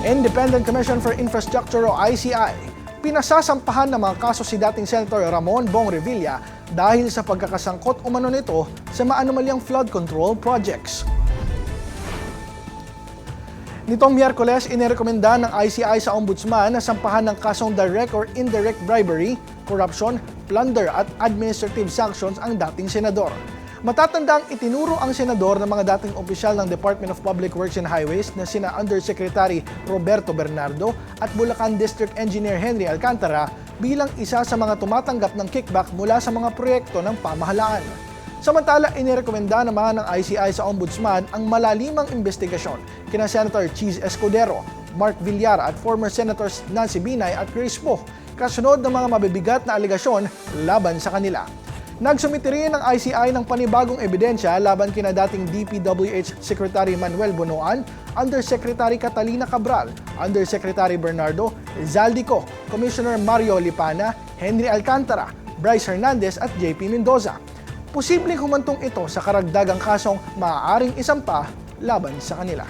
Independent Commission for Infrastructure o ICI, pinasasampahan ng mga kaso si dating Senator Ramon Bong Revilla dahil sa pagkakasangkot umano nito sa maanumalyang flood control projects. Nitong Miyerkules, inirekomenda ng ICI sa Ombudsman na sampahan ng kasong direct or indirect bribery, corruption, plunder at administrative sanctions ang dating senador. Matatandang itinuro ang senador ng mga dating opisyal ng Department of Public Works and Highways na sina Undersecretary Roberto Bernardo at Bulacan District Engineer Henry Alcantara bilang isa sa mga tumatanggap ng kickback mula sa mga proyekto ng pamahalaan. Samantala, inirekomenda naman ng ICI sa Ombudsman ang malalimang investigasyon kina Senator Cheese Escudero, Mark Villar at former Senators Nancy Binay at Chris Poe kasunod ng mga mabibigat na aligasyon laban sa kanila. Nagsumiti rin ng ICI ng panibagong ebidensya laban kina dating DPWH Secretary Manuel Bonoan, Undersecretary Catalina Cabral, Undersecretary Bernardo Zaldico, Commissioner Mario Lipana, Henry Alcantara, Bryce Hernandez at JP Mendoza. Posibleng humantong ito sa karagdagang kasong maaaring isampa laban sa kanila.